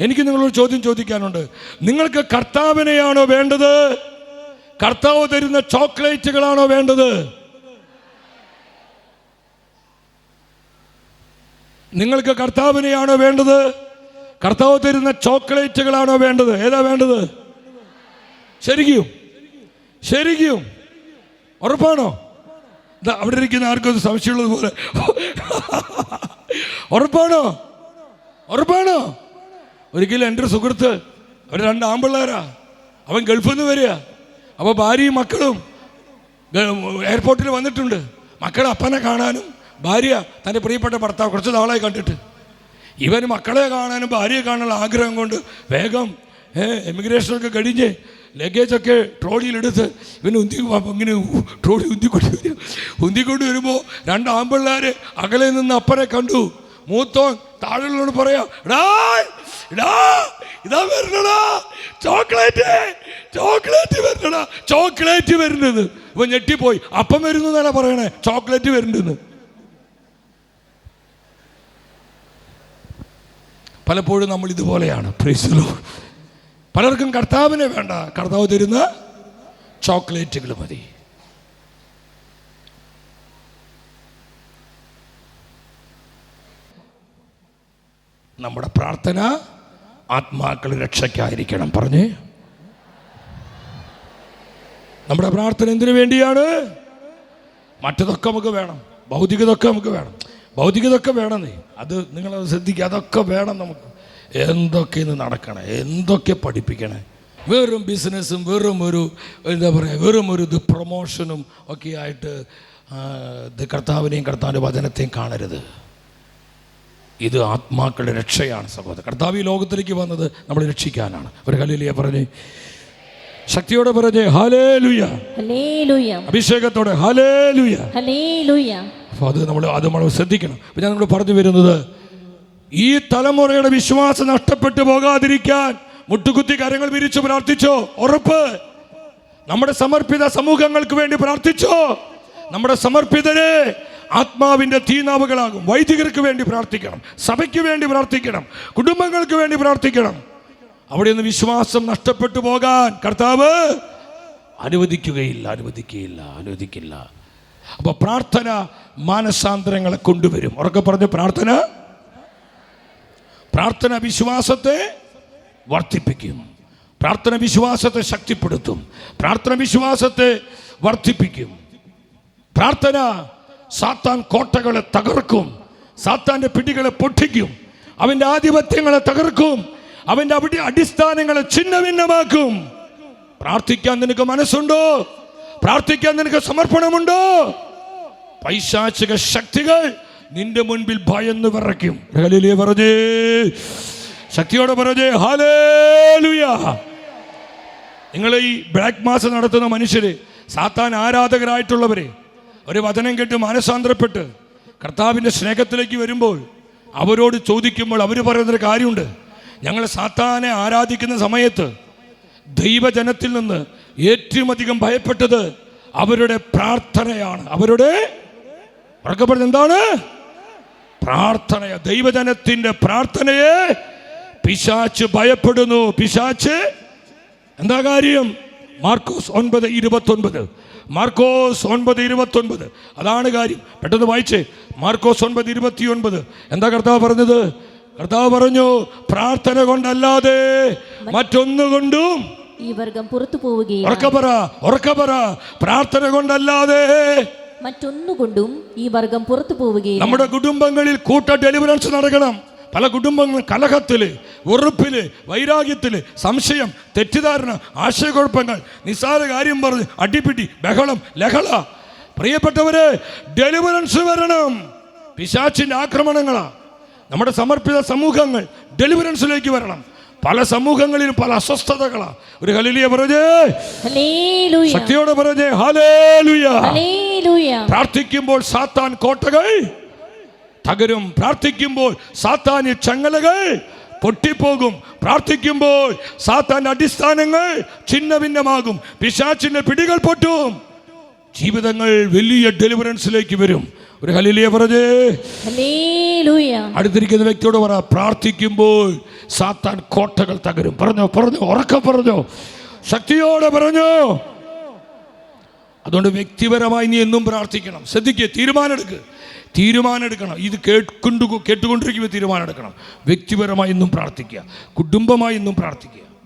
എനിക്ക് നിങ്ങളൊരു ചോദ്യം ചോദിക്കാനുണ്ട്. നിങ്ങൾക്ക് കർത്താവിനെയാണോ വേണ്ടത്? കർത്താവ് തരുന്ന ചോക്ലേറ്റുകളാണോ വേണ്ടത്? നിങ്ങൾക്ക് കർത്താവിനെയാണോ വേണ്ടത്? കർത്താവ് തരുന്ന ചോക്ലേറ്റുകളാണോ വേണ്ടത്? ഏതാ വേണ്ടത്? ശരിക്കും. ശരിക്കും. ഉറപ്പാണോ? അവിടെ ഇരിക്കുന്ന ആർക്കും സംശയമുള്ളത് പോലെ ഉറപ്പാണോ? ഉറപ്പാണോ? ഒരിക്കലും എന്റെ സുഹൃത്ത് അവർ രണ്ട് ആമ്പിള്ളേരാ. അവൻ ഗൾഫിൽ നിന്ന് വരിക. അപ്പോൾ ഭാര്യയും മക്കളും എയർപോർട്ടിൽ വന്നിട്ടുണ്ട്. മക്കളെ അപ്പനെ കാണാനും ഭാര്യ തന്റെ പ്രിയപ്പെട്ട ഭർത്താവ് കുറച്ച് നാളായി കണ്ടിട്ട്. ഇവൻ മക്കളെ കാണാനും ഭാര്യയെ കാണാനുള്ള ആഗ്രഹം കൊണ്ട് വേഗം എമിഗ്രേഷനൊക്കെ കഴിഞ്ഞ് ലഗേജൊക്കെ ട്രോളിയിലെടുത്ത് ഇവന് ഉന്തി ഇങ്ങനെ ട്രോളി ഉന്തിക്കൊണ്ട് വരും ഉന്തിക്കൊണ്ട് വരുമ്പോൾ രണ്ട് ആമ്പിള്ളേർ അകലെ നിന്ന് അപ്പനെ കണ്ടു. മൂത്തോൻ താഴെയുള്ളവരോട് പറയാ "എടാ, എടാ, ഇതാ വരണടാ. ചോക്ലേറ്റ് ചോക്ലേറ്റ് വരണടാ. ചോക്ലേറ്റ് വരുന്നത് ഇപ്പൊ ഞെട്ടിപ്പോയി. അപ്പം വരുന്നു എന്നാണ് പറയണേ. ചോക്ലേറ്റ് വരുന്നുണ്ടെന്ന് പലപ്പോഴും നമ്മൾ ഇതുപോലെയാണ്. പ്രൈസലോ പലർക്കും കർത്താവിനെ വേണ്ട. കർത്താവ് തരുന്ന ചോക്ലേറ്റുകൾ മതി. നമ്മുടെ പ്രാർത്ഥന ആത്മാക്കൾ രക്ഷയ്ക്കായിരിക്കണം. പറഞ്ഞേ. നമ്മുടെ പ്രാർത്ഥന എന്തിനു വേണ്ടിയാണ്? മറ്റതൊക്കെ നമുക്ക് വേണം. ഭൗതികതൊക്കെ നമുക്ക് വേണം. ഭൗതികതൊക്കെ വേണമെന്നേ. അത് നിങ്ങളത് ശ്രദ്ധിക്കുക. അതൊക്കെ വേണം നമുക്ക്. എന്തൊക്കെ ഇന്ന് നടക്കണം? എന്തൊക്കെ പഠിപ്പിക്കണേ? വെറും ബിസിനസ്സും വെറും ഒരു എന്താ പറയുക വെറും ഒരു ഇത് പ്രൊമോഷനും ഒക്കെ ആയിട്ട് ഇത് കർത്താവിനെയും കർത്താവിന്റെ വചനത്തെയും കാണരുത്. ഇത് ആത്മാക്കളുടെ രക്ഷയാണ് സഹോദരൻ. കർത്താവ് ഈ ലോകത്തിലേക്ക് വന്നത് നമ്മൾ രക്ഷിക്കാനാണ്. ഒരു കലിലിയ പറഞ്ഞേ. ശക്തിയോടെ പറഞ്ഞേ ഹലേ ലുയ അഭിഷേകത്തോടെ ഹലേ ലുയ അപ്പോൾ അത് നമ്മൾ അത് നമ്മൾ ശ്രദ്ധിക്കണം. അപ്പോൾ ഞാൻ നമ്മൾ പറഞ്ഞു വരുന്നത് ഈ തലമുറയുടെ വിശ്വാസം നഷ്ടപ്പെട്ടു പോകാതിരിക്കാൻ മുട്ടുകുത്തി കരങ്ങൾ വിരിച്ചു പ്രാർത്ഥിച്ചോ? ഉറപ്പ്. നമ്മുടെ സമർപ്പിത സമൂഹങ്ങൾക്ക് വേണ്ടി പ്രാർത്ഥിച്ചോ? നമ്മുടെ സമർപ്പിതരെ ആത്മാവിന്റെ തീനാവുകളാകും. വൈദികർക്ക് വേണ്ടി പ്രാർത്ഥിക്കണം. സഭയ്ക്ക് വേണ്ടി പ്രാർത്ഥിക്കണം. കുടുംബങ്ങൾക്ക് വേണ്ടി പ്രാർത്ഥിക്കണം. അവിടെ നിന്ന് വിശ്വാസം നഷ്ടപ്പെട്ടു പോകാൻ കർത്താവ് അനുവദിക്കുകയില്ല അനുവദിക്കുകയില്ല അനുവദിക്കില്ല. അപ്പോൾ പ്രാർത്ഥന മാനസാന്തരങ്ങളെ കൊണ്ടുവരും. ഉറക്കെ പറഞ്ഞ പ്രാർത്ഥന. പ്രാർത്ഥന വിശ്വാസത്തെ വർദ്ധിപ്പിക്കും. പ്രാർത്ഥന വിശ്വാസത്തെ ശക്തിപ്പെടുത്തും. പ്രാർത്ഥന വിശ്വാസത്തെ വർദ്ധിപ്പിക്കും. പ്രാർത്ഥന സാത്താൻ കോട്ടകളെ തകർക്കും. സാത്താന്റെ പിടികളെ പൊട്ടിക്കും. അവന്റെ ആധിപത്യങ്ങളെ തകർക്കും. അവന്റെ അവിടെ അടിസ്ഥാനങ്ങളെ ഛിന്നഭിന്നമാക്കും. പ്രാർത്ഥിക്കാൻ നിനക്ക് മനസ്സുണ്ടോ? പ്രാർത്ഥിക്കാൻ നിനക്ക് സമർപ്പണമുണ്ടോ? പൈശാചിക ശക്തികൾ നിന്റെ മുൻപിൽ ഭയന്ന് വിറയ്ക്കും. പറഞ്ഞേ. ശക്തിയോടെ പറഞ്ഞേ. ഹാലേലുയ നിങ്ങൾ ഈ ബ്ലാക്ക് മാസ് നടത്തുന്ന മനുഷ്യര് സാത്താൻ ആരാധകരായിട്ടുള്ളവരെ ഒരു വചനം കേട്ട് മാനസാന്തരപ്പെട്ട് കർത്താവിന്റെ സ്നേഹത്തിലേക്ക് വരുമ്പോൾ അവരോട് ചോദിക്കുമ്പോൾ അവർ പറയുന്നൊരു കാര്യമുണ്ട്. ഞങ്ങൾ സാത്താനെ ആരാധിക്കുന്ന സമയത്ത് ദൈവജനത്തിൽ നിന്ന് ഏറ്റവും അധികം ഭയപ്പെട്ടത് അവരുടെ പ്രാർത്ഥനയാണ്. അവരുടെ ഉറക്കപ്പെടുന്നത് എന്താണ്? പ്രാർത്ഥന ദൈവജനത്തിന്റെ പ്രാർത്ഥനയെ പിശാച്ച് ഭയപ്പെടുന്നു. പിശാച്ച് എന്താ കാര്യം? മാർക്കോസ് ഒൻപത് ഇരുപത്തൊൻപത്. മാർക്കോസ് ഒൻപത് ഇരുപത്തൊൻപത്. അതാണ് കാര്യം. പെട്ടെന്ന് വായിച്ചേ. മാർക്കോസ് ഒൻപത് ഇരുപത്തി ഒൻപത് എന്താ കർത്താവ് പറഞ്ഞത്? കർത്താവ് പറഞ്ഞു പ്രാർത്ഥന കൊണ്ടല്ലാതെ മറ്റൊന്നുകൊണ്ടും ഈ വർഗം പുറത്തു പോവുകയും ഉറക്ക പറ ഉറക്ക പറ. പ്രാർത്ഥന കൊണ്ടല്ലാതെ മറ്റൊന്നുകൊണ്ടും ഈ വർഗം പുറത്തു പോവുകയും നമ്മുടെ കുടുംബങ്ങളിൽ കൂട്ട ഡെലിവറൻസ് നടക്കണം. പല കുടുംബങ്ങളും കലഹത്തിൽ ഉറപ്പിൽ വൈരാഗ്യത്തിൽ സംശയം തെറ്റിദ്ധാരണ ആശയക്കുഴപ്പങ്ങൾ നിസ്സാര കാര്യം പറഞ്ഞ് അടിപിടി ബഹളം ലഹള. പ്രിയപ്പെട്ടവരെ ഡെലിവറൻസ് വരണം. പിശാച്ചിന്റെ ആക്രമണങ്ങളാ. നമ്മുടെ സമർപ്പിത സമൂഹങ്ങൾ ഡെലിവറൻസിലേക്ക് വരണം. പല സമൂഹങ്ങളിലും പല അസ്വസ്ഥതകളാ. ഒരു ഹലിലിയ പറഞ്ഞേ. ശക്തിയോടെ പറഞ്ഞേ ഹലേലുയ പ്രാർത്ഥിക്കുമ്പോൾ സാത്താൻ കോട്ടകൾ. തകരും. പ്രാർത്ഥിക്കുമ്പോൾ സാത്താന് ചങ്ങലകൾ പൊട്ടിപ്പോകും. പ്രാർത്ഥിക്കുമ്പോൾ സാത്താൻ അടിസ്ഥാനങ്ങൾ ഛിന്ന ഭിന്നമാകും പിശാച്ചിന്റെ പിടികൾ പൊട്ടും. ജീവിതങ്ങൾ വലിയ ഡെലിവറൻസിലേക്ക് വരും. ഒരു ഹലിലിയ പറഞ്ഞേ. അടുത്തിരിക്കുന്ന വ്യക്തിയോട് പറ. പ്രാർത്ഥിക്കുമ്പോൾ സാത്താൻ കോട്ടകൾ തകരും. പറഞ്ഞോ പറഞ്ഞോ ഉറക്കം പറഞ്ഞോ. ശക്തിയോടെ പറഞ്ഞോ. അതുകൊണ്ട് വ്യക്തിപരമായി നീ എന്നും പ്രാർത്ഥിക്കണം. ശ്രദ്ധിക്കുക തീരുമാനമെടുക്കുക തീരുമാനം എടുക്കണം ഇത് കേട്ടുകൊണ്ടു കേട്ടുകൊണ്ടിരിക്കുമ്പോൾ തീരുമാനം എടുക്കണം വ്യക്തിപരമായി ഇന്നും പ്രാർത്ഥിക്കുക. കുടുംബമായി ഇന്നും പ്രാർത്ഥിക്കുക.